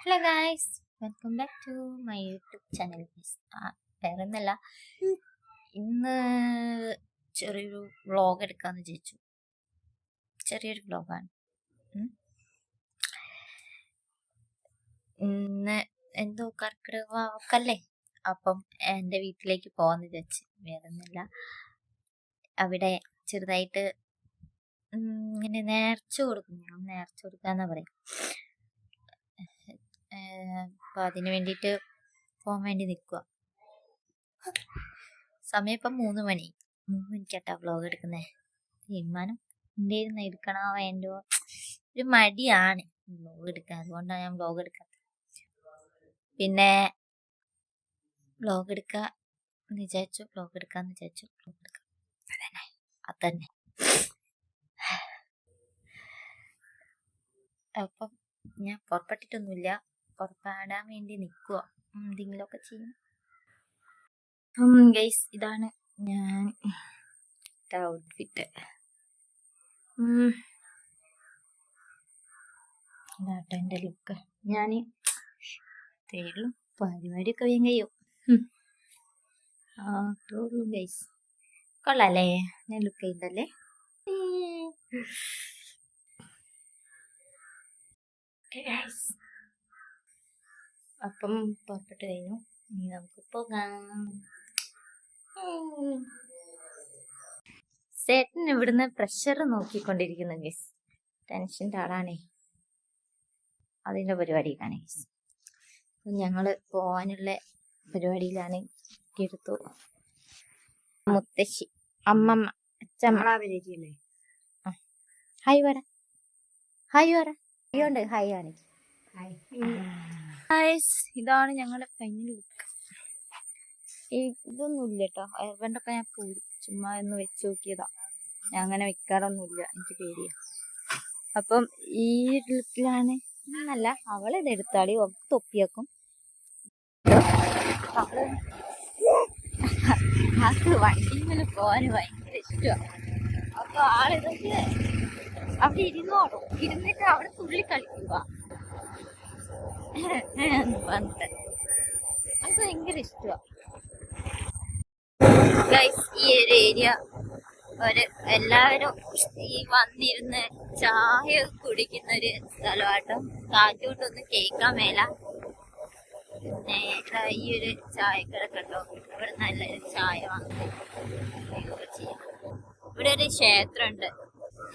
Hello guys welcome back to my YouTube channel വേറെ ഒന്നല്ല ഇന്ന് ചെറിയൊരു വ്ളോഗ് എടുക്കാന്ന് വിചാരിച്ചു. ചെറിയൊരു വ്ളോഗാണ് ഇന്ന് എന്തോ കർക്കിടകല്ലേ അപ്പം എന്റെ വീട്ടിലേക്ക് പോകാന്ന് വിചാരിച്ചു. വേറെ ഒന്നുമില്ല അവിടെ ചെറുതായിട്ട് ഇങ്ങനെ നേർച്ച കൊടുക്കും. ഞാൻ നേർച്ച കൊടുക്കാന്നാ പറയും. ഏഹ് അപ്പൊ അതിന് വേണ്ടിയിട്ട് പോകാൻ വേണ്ടി നിൽക്കുക സമയം ഇപ്പം മൂന്ന് മണി. മൂന്ന് മണിക്കാട്ടാ വ്ളോഗ് എടുക്കുന്നേ. തീരുമാനം ഉണ്ടായിരുന്ന എടുക്കണോ വേണ്ടോ? ഒരു മടിയാണ് വ്ളോഗ് എടുക്കാൻ. അതുകൊണ്ടാണ് ഞാൻ വ്ളോഗ് എടുക്കാത്തത്. പിന്നെ വ്ളോഗ് എടുക്കുക എന്ന് വിചാരിച്ചു. വ്ളോഗ് എടുക്കാന്ന് വിചാരിച്ചു. വ്ളോഗ് എടുക്കാം. അതന്നെ. അതന്നെ. അപ്പം ഞാൻ പുറപ്പെട്ടിട്ടൊന്നുമില്ല. പുറപ്പെടാൻ വേണ്ടി നിൽക്കുക എന്തെങ്കിലുമൊക്കെ ചെയ്യും. ഗൈസ് ഇതാണ് ഞാൻ ഔട്ട്ഫിറ്റ് ഇതാട്ടോ എന്റെ ലുക്ക് ഞാൻ തേടും പരിപാടിയൊക്കെ വേഗം കഴിയും. അത്രേ ഉള്ളൂ ഗൈസ് കൊള്ളാല്ലേ? ഞാൻ ലുക്ക് ചെയ്യുന്നല്ലേ ഗൈസ് അപ്പം പുറപ്പെട്ട് കഴിഞ്ഞു. ഇനി നമുക്ക് പോകാം. സേട്ടൻ ചേട്ടൻ ഇവിടുന്ന് പ്രഷർ നോക്കിക്കൊണ്ടിരിക്കുന്നു ഗീസ് ടെൻഷന്റെ ആളാണേ. അതിന്റെ പരിപാടിയിലാണ് ഗീസ് അപ്പം ഞങ്ങൾ പോകാനുള്ള പരിപാടിയിലാണ്. എടുത്തു. മുത്തശ്ശി അമ്മമ്മ അച്ചമ്മ ഹായ് പറ ഹായ് പറ ഹായ് ഉണ്ട്. ഹായ് കാണിക്കും ഗൈസ് ഇതാണ് ഞങ്ങളുടെ ഫൈനൽ ലുക്ക് ഇതൊന്നും ഇല്ല കേട്ടോ ഹെയർബാൻഡൊക്കെ ഞാൻ പോയി ചുമ്മാ ഒന്ന് വെച്ച് നോക്കിയതാ. ഞാൻ അങ്ങനെ വെക്കാറൊന്നുമില്ല എനിക്ക് പേടിയാ. അപ്പം ഈ ലുക്കിലാണ് എന്നല്ല അവളെ ഇത് എടുത്താളി അവൾക്ക് തൊപ്പിയാക്കും. അവൾ വണ്ടിയിൽ പോകാൻ ഭയങ്കര ഇഷ്ടമാണ് അപ്പൊ ആളിതൊക്കെ അവിടെ ഇരുന്നോടും ഇരുന്നിട്ട് അവിടെ തുള്ളി കളിക്കുക. അത് ഭയങ്കര ഇഷ്ടമാണ് ഈ ഒരു ഏരിയ ഒരു എല്ലാവരും ഈ വന്നിരുന്ന് ചായ കുടിക്കുന്ന ഒരു സ്ഥലമാട്ടോ കാറ്റോട്ടൊന്നും കേൾക്കാൻ മേല. പിന്നെ ഈ ഒരു ചായക്കട ഇവിടെ നല്ല ചായ വാങ്ങി ഇവിടെ ഒരു ക്ഷേത്രമുണ്ട്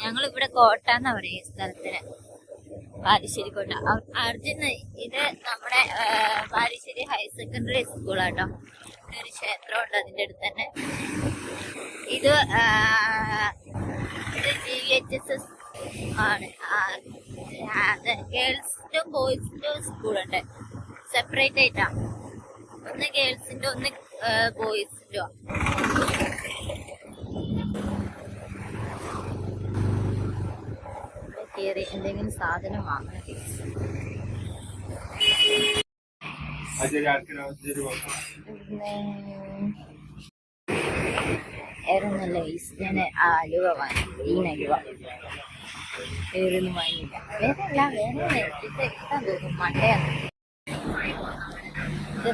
ഞങ്ങൾ ഇവിടെ കോട്ട എന്നാ പറയുക സ്ഥലത്തിന്. ബാലുശ്ശേരി കോട്ട അ- അർജുൻ ഇത് നമ്മുടെ ബാലുശ്ശേരി ഹയർ സെക്കൻഡറി സ്കൂളാട്ടോ. ഒരു ക്ഷേത്രമുണ്ട് അതിന്റെ അടുത്ത് തന്നെ ഇത് ഇത് G V H S S ആണ് ഗേൾസിന്റെ ബോയ്സിന്റെ സ്കൂളുണ്ട്. സെപ്പറേറ്റ് ആയിട്ടാണ് ഒന്ന് ഗേൾസിന്റെ ഒന്ന് ബോയ്സിന്റെ കയറി എന്തെങ്കിലും സാധനം വാങ്ങണം ഏറൊന്നല്ല ഞാൻ അലുവ വാങ്ങി. ഗ്രീൻ അലുവ. വേറൊന്നും വാങ്ങിയില്ല. വേറെ അല്ല വേറെ തോന്നും മണ്ടയാണ്. ഇത്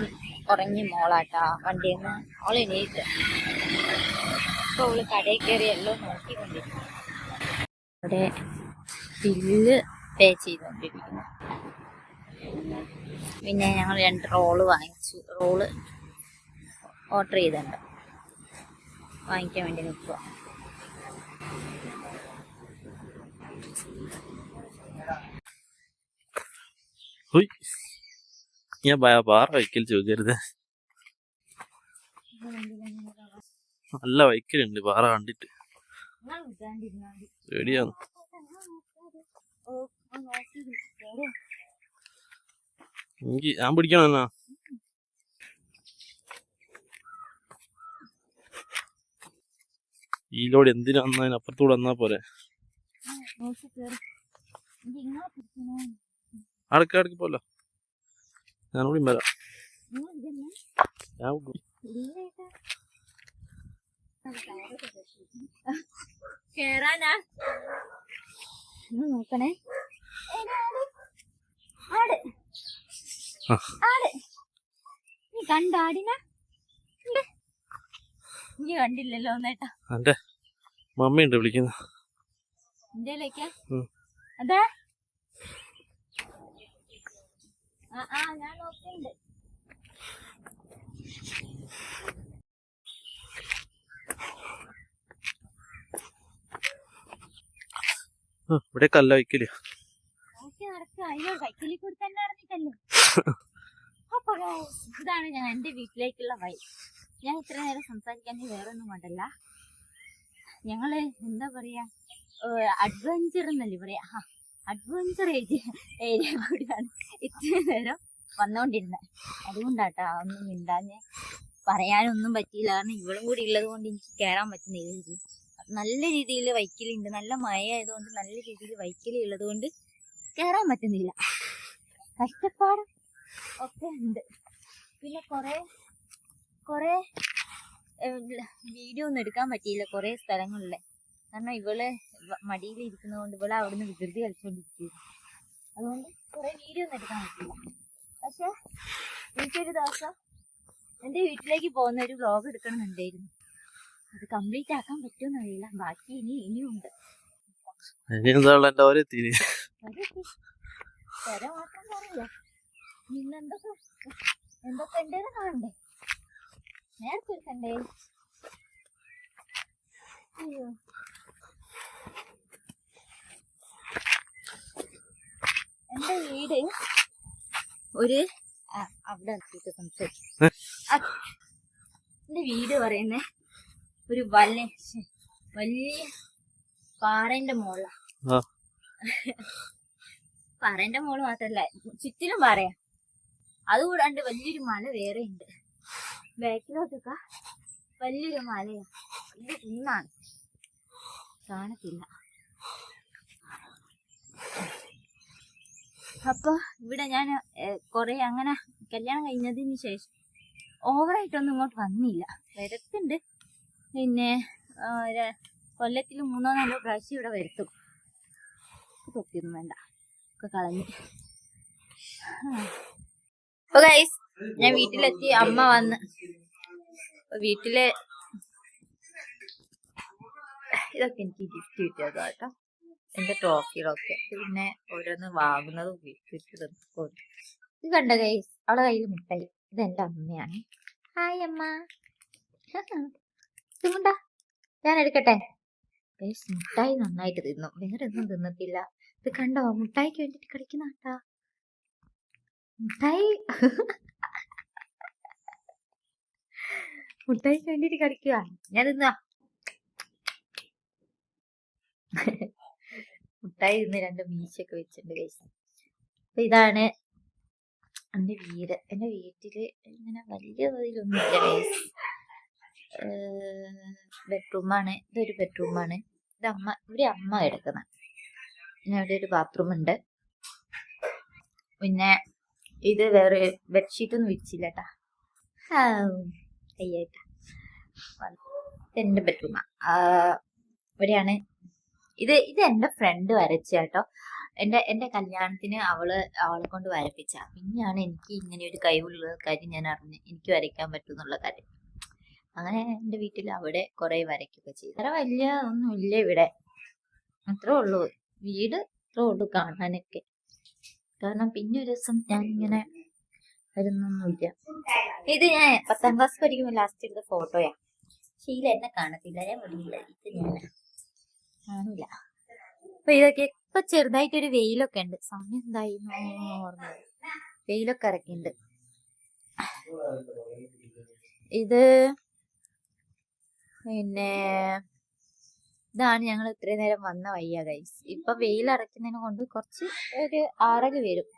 ഉറങ്ങി മോളാട്ടാ. വണ്ടിയിൽ നിന്ന് അവളെ എണീറ്റ്. ഇപ്പൊ അവൾ കടയിൽ കയറി എല്ലാം നോക്കിക്കൊണ്ടിരിക്കും അവിടെ ബില്ല് പേ ചെയ്തുകൊണ്ടിരിക്കുന്നു പിന്നെ ഞങ്ങൾ രണ്ട് റോൾ വാങ്ങിച്ചു. റോൾ ഓർഡർ ചെയ്തിട്ടുണ്ട്. വാങ്ങിക്കാൻ വേണ്ടി നിൽക്കുക ഹുയ്. ഞാൻ പാറ വൈക്കൽ ചോദിക്കരുത്. നല്ല വൈക്കലുണ്ട് പാറ കണ്ടിട്ട്. പേടിയാണ്. എനിക്ക് ഞാൻ പിടിക്കണം എന്നാ. ഈ ലോഡ് എന്തിനാ അതിനപ്പുറത്തൂടെ വന്നാ പോരെ. അടുക്ക അടുക്ക് പോലോ. ഞാൻ കൂടി വരാം. ഞാൻ കേറാനാ? നോക്കണേ. ആട്. ആട്. നീ കണ്ട ആടിന. നീ കണ്ടില്ലല്ലോ നേട്ടാ എന്റെ മമ്മിയുണ്ട് വിളിക്കുന്നു. എന്തേലേക്കാ. അതെ. ആ ഞാൻ നോക്കുന്നുണ്ട് ആ, ഇവിടെ കല്ല വയ്ക്കൽ നോക്കി നടക്കുക അയ്യോ കൈക്കലി കൂടി തന്നെ നടന്നിട്ടല്ലേ കല്ല വയ്ക്കില്ല? ഇതാണ് ഞാൻ എന്റെ വീട്ടിലേക്കുള്ള വഴി. ഞാൻ ഇത്ര നേരം സംസാരിക്കാൻ വേറെ ഒന്നും കൊണ്ടല്ല. ഞങ്ങൾ എന്താ പറയാ? അഡ്വഞ്ചർ എന്നല്ലേ പറയാ? അഡ്വഞ്ചർ ഏരിയ കൂടിയാണ് ഇത്ര നേരം വന്നോണ്ടിരുന്നത് അതുകൊണ്ടാട്ടാ ഒന്നും മിണ്ടാഞ്ഞ് പറയാനൊന്നും പറ്റിയില്ല. കാരണം ഇവളും കൂടി ഉള്ളത് കൊണ്ട് എനിക്ക് കയറാൻ പറ്റുന്നില്ല. നല്ല രീതിയിൽ വൈക്കലുണ്ട്. നല്ല മഴ ആയതുകൊണ്ട് നല്ല രീതിയിൽ വൈക്കലി ഉള്ളതുകൊണ്ട് കയറാൻ പറ്റുന്നില്ല. കഷ്ടപ്പാട് ഒക്കെ ഉണ്ട്. പിന്നെ കുറെ കുറെ വീഡിയോ ഒന്നും എടുക്കാൻ പറ്റിയില്ല കുറെ സ്ഥലങ്ങളിലെ. കാരണം ഇവൾ മടിയിൽ ഇരിക്കുന്നതുകൊണ്ട് ഇവളെ അവിടുന്ന് വികൃതി കളിച്ചുകൊണ്ടിരിക്കുന്നു അതുകൊണ്ട് കുറെ വീഡിയോ ഒന്നും എടുക്കാൻ പറ്റില്ല പക്ഷെ എനിക്കൊരു ദിവസം എന്റെ വീട്ടിലേക്ക് പോകുന്ന ഒരു വ്ലോഗ് എടുക്കണമെന്നുണ്ടായിരുന്നു. അത് കംപ്ലീറ്റ് ആക്കാൻ പറ്റുമെന്ന് അറിയില്ല. ബാക്കി ഇനി ഇനിയുണ്ട്. എന്തൊക്കെ? ഉണ്ടെന്ന് കാണണ്ടേ? നേരത്തെ എടുക്കണ്ടേ അയ്യോ. എന്റെ വീട്? ഒരു അവിടെ എത്തിയിട്ട് സംസാരിച്ചു എന്റെ വീട് പറയുന്നേ. ഒരു വല്ല ശ്ശെ, വലിയ പാറന്റെ മോളാ പാറന്റെ മോൾ മാത്രല്ല ചുറ്റിലും പാറയാ. അതുകൂടാണ്ട് വലിയൊരു മല വേറെ ഉണ്ട്. ബാക്കിലോട്ടൊക്കെ വലിയൊരു മലയാ. ഇത് കുന്നാണ്. കാണത്തില്ല. അപ്പൊ ഇവിടെ ഞാൻ കുറെ അങ്ങനെ കല്യാണം കഴിഞ്ഞതിന് ശേഷം ഓവറായിട്ടൊന്നും ഇങ്ങോട്ട് വന്നില്ല. വരത്തുണ്ട്. പിന്നെ കൊല്ലത്തിൽ മൂന്നോ നാലോ പ്രാവശ്യം ഇവിടെ വരുത്തും. തൊക്കിയൊന്നും വേണ്ട. ഒക്കെ കളഞ്ഞു. അപ്പൊ ഗൈസ് ഞാൻ വീട്ടിലെത്തി. അമ്മ വന്ന്. വീട്ടിലെ വീട്ടിൽ ഇതൊക്കെ എനിക്ക് ഗിഫ്റ്റ് കിട്ടിയതാ കേട്ടോ. എന്റെ ട്രോഫികളൊക്കെ. പിന്നെ ഓരോന്ന് വാങ്ങുന്നതും ഗിഫ്റ്റ് ഇത് കണ്ട ഗൈസ് അവളെ കയ്യിൽ മുട്ടായി ഇത് എന്റെ അമ്മയാണ്. ഹായ് അമ്മ. ഇതുകൊണ്ടാ ഞാൻ എടുക്കട്ടെ മുട്ടായി നന്നായിട്ട് തിന്നു. വേറെ ഒന്നും തിന്നത്തില്ല. ഇത് കണ്ടോ? മുട്ടായിക്ക് വേണ്ടിട്ട് കളിക്കുന്ന കേട്ടാ മുട്ടായി മുട്ടായിക്ക് വേണ്ടിട്ട് കളിക്കുക ഞാൻ തിന്നാ. മുട്ടായി തിന്ന് രണ്ട് മീശയൊക്കെ വെച്ചിട്ടുണ്ട് ഗൈസ് അപ്പൊ ഇതാണ് എന്റെ വീട്. എന്റെ വീട്ടിൽ ഇങ്ങനെ വലിയ തോതിലൊന്നും ഇല്ല ഗൈസ് ബെഡ്റൂമാണ്. ഇതൊരു ബെഡ്റൂമാണ്. ഇത് അമ്മ ഇവിടെ അമ്മ കിടക്കുന്ന. പിന്നെ ഇവിടെ ഒരു ബാത്റൂം ഉണ്ട്. പിന്നെ ഇത് വേറെ ബെഡ്ഷീറ്റ് ഒന്നും വിരിച്ചില്ല കയ്യായിട്ടാ എന്റെ ബെഡ്റൂമാ ഇവിടെയാണ്. ഇത് ഇത് എന്റെ ഫ്രണ്ട് വരച്ച കേട്ടോ. എന്റെ എന്റെ കല്യാണത്തിന് അവൾ അവളെ കൊണ്ട് വരപ്പിച്ച. പിന്നെയാണ് എനിക്ക് ഇങ്ങനെ ഒരു കഴിവുള്ള കാര്യം ഞാൻ അറിഞ്ഞ് എനിക്ക് വരയ്ക്കാൻ പറ്റുന്നുള്ള കാര്യം. അങ്ങനെ എന്റെ വീട്ടിൽ അവിടെ കുറെ വരയ്ക്കൊക്കെ ചെയ്തു. വേറെ വലിയ ഒന്നും ഇല്ല ഇവിടെ. അത്രേ ഉള്ളൂ. വീട് അത്രേ ഉള്ളൂ കാണാനൊക്കെ. കാരണം പിന്നെ ഒരു ദിവസം ഞാൻ ഇങ്ങനെ വരുന്നൊന്നുമില്ല. ഇത് ഞാൻ പത്താം ക്ലാസ് പഠിക്കുമ്പോൾ ലാസ്റ്റ് എടുത്ത ഫോട്ടോയാ ശീല എന്നെ കാണത്തില്ല. ഞാൻ വിടില്ല ഇത് ഞാൻ കാണില്ല. അപ്പൊ ഇതൊക്കെ ഇപ്പൊ ചെറുതായിട്ടൊരു വെയിലൊക്കെ ഉണ്ട്. സമയം എന്തായി ഓർമ്മ വെയിലൊക്കെ ഇറക്കിണ്ട് ഇത് പിന്നെ ഇതാണ് ഞങ്ങൾ ഇത്രയും നേരം വന്ന വയ്യ ഗൈസ് ഇപ്പൊ വെയിൽ അടയ്ക്കുന്നതിന് കൊണ്ട് കുറച്ച് ഒരു ആറര വരും.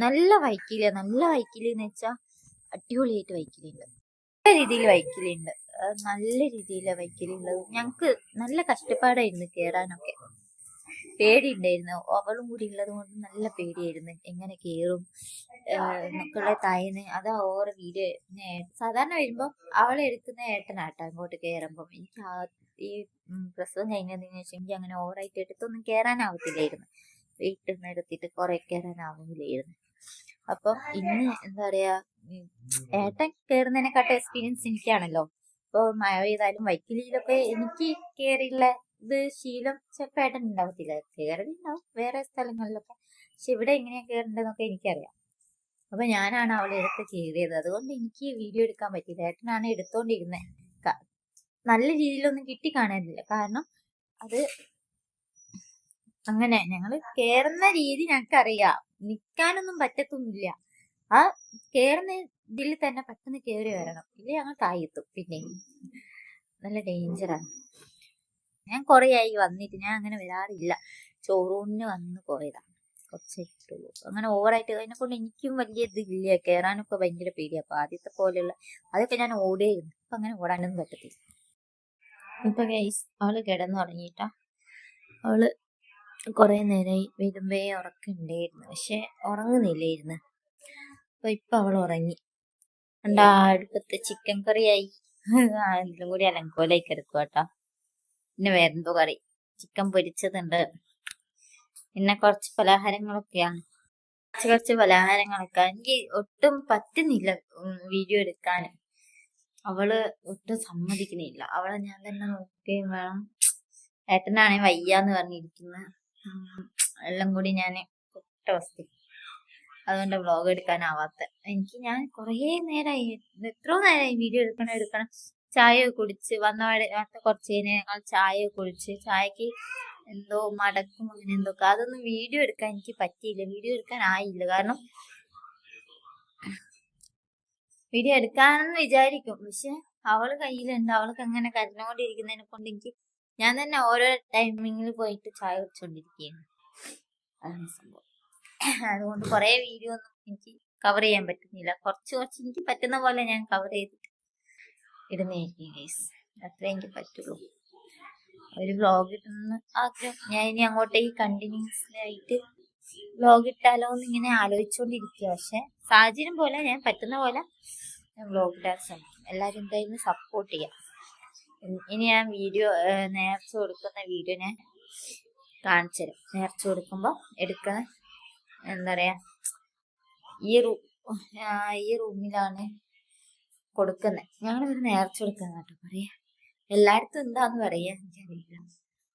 നല്ല വൈക്കില്ല നല്ല വൈക്കിൽ എന്ന് വെച്ചാ അടിപൊളിയായിട്ട് വൈക്കിലുണ്ട് നല്ല രീതിയിൽ വൈക്കിലുണ്ട് നല്ല രീതിയിലാണ് വൈക്കിലുള്ളത് ഞങ്ങക്ക് നല്ല കഷ്ടപ്പാടായിരുന്നു കേറാനൊക്കെ. പേടിയുണ്ടായിരുന്നു. അവളും കൂടി ഉള്ളത് കൊണ്ട് നല്ല പേടിയായിരുന്നു. എങ്ങനെ കേറും മക്കളെ തായിന്ന്. അതാ ഓറ് വീഡിയോ സാധാരണ വരുമ്പോ അവളെ എടുക്കുന്ന ഏട്ടനാട്ടോ അങ്ങോട്ട് കേറുമ്പം. എനിക്ക് ആ ഈ പ്രസവം കഴിഞ്ഞതിന് ശേഷം എനിക്ക് അങ്ങനെ ഓവറായിട്ട് എടുത്തൊന്നും കേറാനാവത്തില്ലായിരുന്നു. വീട്ടിൽ നിന്ന് എടുത്തിട്ട് കുറെ കേറാനാവുന്നില്ലായിരുന്നു അപ്പം ഇന്ന് എന്താ പറയാ ഏട്ടൻ കേറുന്നതിനെക്കാട്ടും എക്സ്പീരിയൻസ് എനിക്കാണല്ലോ. ഇപ്പൊ മഴ പെയ്താലും വൈക്കിലിയിലൊക്കെ എനിക്ക് കേറിയുള്ള ഇത് ശീലം ചിലപ്പോ ഏട്ടൻ ഉണ്ടാവത്തില്ല കേറലുണ്ടാവും വേറെ സ്ഥലങ്ങളിലൊക്കെ. പക്ഷെ ഇവിടെ എങ്ങനെയാ കേറണ്ടെന്നൊക്കെ എനിക്കറിയാം. അപ്പൊ ഞാനാണ് അവളെ എടുത്ത് കയറിയത് അതുകൊണ്ട് എനിക്ക് വീഡിയോ എടുക്കാൻ പറ്റിയില്ല. ഏട്ടനാണ് എടുത്തോണ്ടിരുന്നത് നല്ല രീതിയിലൊന്നും കിട്ടി കാണാനില്ല. കാരണം അത് അങ്ങനെ ഞങ്ങൾ കേറുന്ന രീതി ഞങ്ങൾക്ക് അറിയാം നിക്കാനൊന്നും പറ്റത്തൊന്നുമില്ല. ആ കേറുന്ന ഇതിൽ തന്നെ പെട്ടെന്ന് കേറി വരണം. ഇല്ല? ഞങ്ങൾ താഴെത്തും പിന്നെ നല്ല ഡേഞ്ചറാണ് ഞാൻ കുറേ ആയി വന്നിട്ട് ഞാൻ അങ്ങനെ വരാറില്ല. ചോറൂണിന് വന്ന് പോയതാണ് കുറച്ചേ കിട്ടുള്ളൂ അങ്ങനെ ഓവറായിട്ട് അതിനെ കൊണ്ട് എനിക്കും വലിയ ഇതില്ല കയറാനൊക്കെ ഭയങ്കര പേടിയാ. അപ്പൊ ആദ്യത്തെ പോലെയുള്ള അതൊക്കെ ഞാൻ ഓടിയിരുന്നു. അപ്പൊ അങ്ങനെ ഓടാനൊന്നും പറ്റത്തില്ല. ഇപ്പൊ ഗൈസ് അവൾ കിടന്നുറങ്ങിയിട്ടാ. അവൾ കൊറേ നേരമായി വരുമ്പേ ഉറക്കുണ്ടായിരുന്നു പക്ഷെ ഉറങ്ങുന്നില്ലായിരുന്നു. അപ്പൊ ഇപ്പൊ അവൾ ഉറങ്ങി. എന്താ അടുപ്പത്ത് ചിക്കൻ കറിയായി അതിലും കൂടി അലങ്കോലായി കിടക്കുക കേട്ടോ പിന്നെ വേറെന്തോ കറി. ചിക്കൻ പൊരിച്ചതുണ്ട്. പിന്നെ കുറച്ച് പലഹാരങ്ങളൊക്കെയാണ്. കുറച്ച് കുറച്ച് പലഹാരങ്ങളൊക്കെ. എനിക്ക് ഒട്ടും പറ്റുന്നില്ല വീഡിയോ എടുക്കാൻ. അവൾ ഒട്ടും സമ്മതിക്കുന്നില്ല. അവളെ ഞാൻ തന്നെ നോക്കുകയും വേണം. ഏട്ടനാണെ വയ്യാന്ന് പറഞ്ഞിരിക്കുന്നത് എല്ലാം കൂടി ഞാൻ കൊട്ട വസ്തു അതുകൊണ്ട് വ്ളോഗ് എടുക്കാനാവാത്ത. എനിക്ക് ഞാൻ കുറേ നേരമായി എത്രയോ നേരമായി വീഡിയോ എടുക്കണം എടുക്കണം. ചായ കുടിച്ച് വന്നപാടെ വന്ന കുറച്ച് കഴിഞ്ഞ് ഞങ്ങൾ ചായ കുടിച്ച് ചായക്ക് എന്തോ മടക്കും അങ്ങനെ എന്തൊക്കെ. അതൊന്നും വീഡിയോ എടുക്കാൻ എനിക്ക് പറ്റിയില്ല. വീഡിയോ എടുക്കാൻ ആയില്ല. കാരണം വീഡിയോ എടുക്കാനെന്ന് വിചാരിക്കും. പക്ഷെ അവൾ കയ്യിലുണ്ട്. അവൾക്ക് അങ്ങനെ കരഞ്ഞുകൊണ്ടിരിക്കുന്നതിനെ കൊണ്ട് എനിക്ക് ഞാൻ തന്നെ ഓരോ ടൈമിങ്ങിൽ പോയിട്ട് ചായ കുടിച്ചോണ്ടിരിക്കുകയാണ്. അതാണ് സംഭവം. അതുകൊണ്ട് കുറെ വീഡിയോ ഒന്നും എനിക്ക് കവർ ചെയ്യാൻ പറ്റുന്നില്ല. കുറച്ച് കുറച്ച് എനിക്ക് പറ്റുന്ന പോലെ ഞാൻ കവർ ചെയ്തിട്ട് ഇടുന്നതായിരിക്കും ഗൈസ്. അത്രേ എനിക്ക് പറ്റുള്ളൂ. ഒരു വ്ലോഗ് ഇടുന്ന ആഗ്രഹം. ഞാൻ ഇനി അങ്ങോട്ടേക്ക് കണ്ടിന്യൂസ്ലി ആയിട്ട് വ്ലോഗ് ഇട്ടാലോ എന്ന് ഇങ്ങനെ ആലോചിച്ചുകൊണ്ടിരിക്കുക പക്ഷെ സാഹചര്യം പോലെ ഞാൻ പറ്റുന്ന പോലെ ഞാൻ വ്ലോഗ് ഇടാൻ ശ്രമിക്കും. എല്ലാവരും എന്തായാലും സപ്പോർട്ട് ചെയ്യാം. ഇനി- ഞാൻ വീഡിയോ നേർച്ച കൊടുക്കുന്ന വീഡിയോ ഞാൻ കാണിച്ചു തരാം. നേർച്ച കൊടുക്കുമ്പോൾ എടുക്കുന്ന എന്താ പറയുക ഈ റൂ ഈ റൂമിലാണ് കൊടുക്കുന്നത് ഞങ്ങൾ ഇവിടെ നേർച്ച കൊടുക്കുന്ന കേട്ടോ. പറയാ എല്ലായിടത്തും എന്താന്ന് പറയാ എനിക്കറിയില്ല.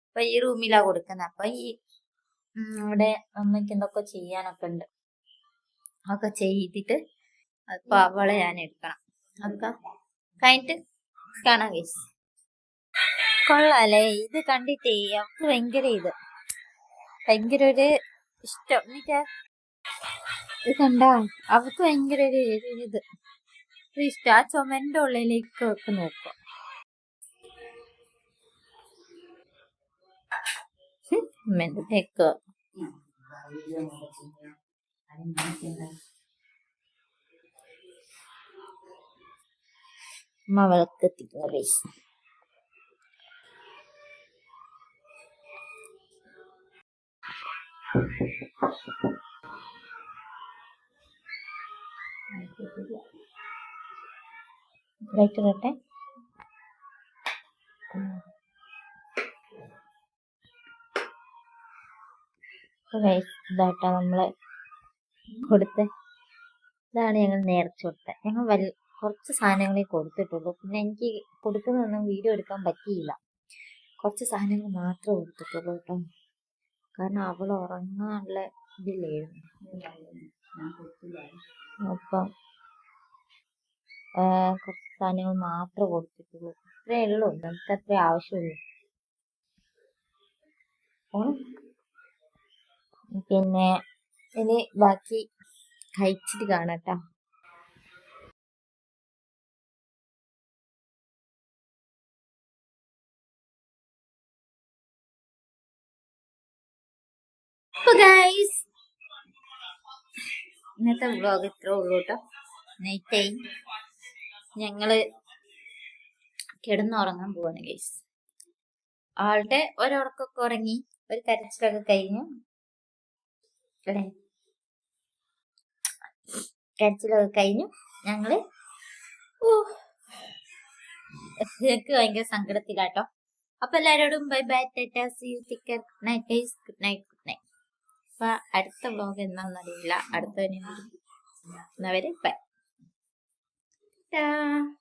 അപ്പൊ ഈ റൂമിലാ കൊടുക്കുന്നത് അപ്പൊ ഈ ഇവിടെ അമ്മയ്ക്ക് എന്തൊക്കെ ചെയ്യാനൊക്കെ ഉണ്ട്. അതൊക്കെ ചെയ്തിട്ട് അപ്പൊ അവളെ ഞാൻ എടുക്കണം. അതൊക്കെ കഴിഞ്ഞിട്ട് കാണാം കേസ് കൊള്ളാല്ലേ? ഇത് കണ്ടിട്ടേ അവർക്ക് ഭയങ്കര ഇത്. ഭയങ്കര ഒരു ഇഷ്ടം. എന്നിട്ട് ഇത് കണ്ട അവർക്ക് ഭയങ്കര ഒരു ഇത്. ഇഷ്ടം ആ ചുമന്റെ ഉള്ളിലേക്ക് ഒക്കെ നോക്കും. അമ്മേന്റെ തേക്ക് അമ്മ വിളക്കെത്തിക്കുന്ന പൈസ ലൈറ്റ് ഇടട്ടെ. ഇതാട്ടോ നമ്മൾ കൊടുത്ത. ഇതാണ് ഞങ്ങൾ നേർച്ച കൊടുത്തത് ഞങ്ങൾ വൽ കുറച്ച് സാധനങ്ങളെ കൊടുത്തിട്ടുള്ളൂ. പിന്നെ എനിക്ക് കൊടുക്കുന്നതൊന്നും വീഡിയോ എടുക്കാൻ പറ്റിയില്ല. കുറച്ച് സാധനങ്ങൾ മാത്രമേ കൊടുത്തിട്ടുള്ളൂ കേട്ടോ. കാരണം അവൾ ഉറങ്ങാനുള്ള ഇതില്ലായിരുന്നു അപ്പം സാധനങ്ങൾ മാത്രമേ കൊടുത്തിട്ടുള്ളൂ. അത്രേ ഉള്ളൂ. നമുക്ക് അത്രേ ആവശ്യമുള്ളൂ. പിന്നെ ഇനി ബാക്കി കഴിച്ചിട്ട് കാണാട്ടോ ഗൈസ് ഇന്നത്തെ വ്ലോഗ് ഇത്രേ ഉള്ളൂ കേട്ടോ. നൈറ്റ് ആയി ഞങ്ങൾ കിടന്നുറങ്ങാൻ പോവാണ് ഗൈസ് ആളുടെ ഒരുറക്കൊക്കെ ഉറങ്ങി ഒരു കരച്ചിലൊക്കെ കഴിഞ്ഞു അല്ലേ? കരച്ചിലൊക്കെ കഴിഞ്ഞു ഞങ്ങൾ ഓ എനിക്ക് ഭയങ്കര സങ്കടത്തിലാട്ടോ അപ്പൊ എല്ലാരോടും bye bye tata see you ticker good night good night good night അപ്പൊ അടുത്ത വ്ലോഗ് എന്താണെന്നറിയില്ല. അടുത്ത എന്നവരെ ബൈ 哒。